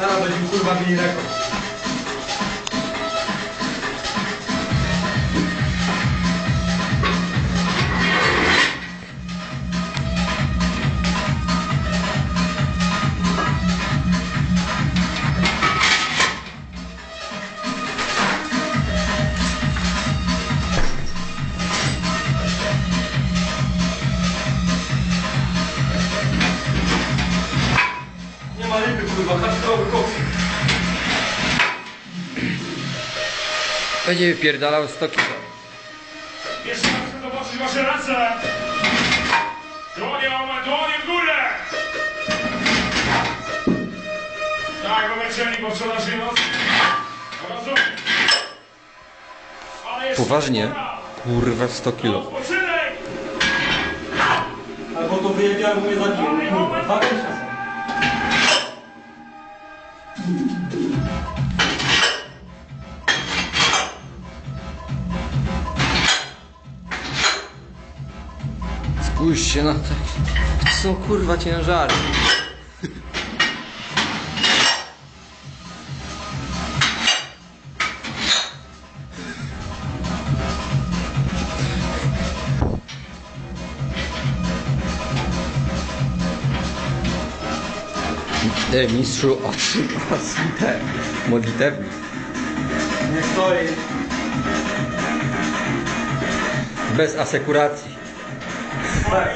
Elmegyünk kurva bírek. Kurwa ma koks. Będzie wypierdalał 100 kg. Jeszcze raz chcę zobaczyć wasze ręce! Dłonie, mamy dłonie w górę! Tak, wylecieli po wczorajszej nocy. Rozumiem. Ale jeszcze Poważnie? Kurwa 100 kg. Odpoczynek! Albo to wyjebiałem, mnie zabiło. Kurwa, Spójrzcie na to. To są kurwa ciężary. mistrzu, otrzym te modlitewnik. Nie stoi. Bez asekuracji. Tak.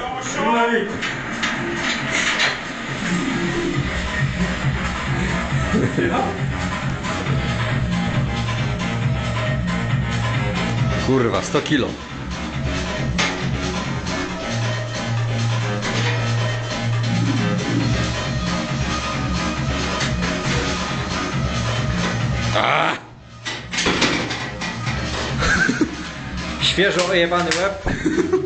Kurwa, 100 kilo. A! Świeżo ojebany łeb.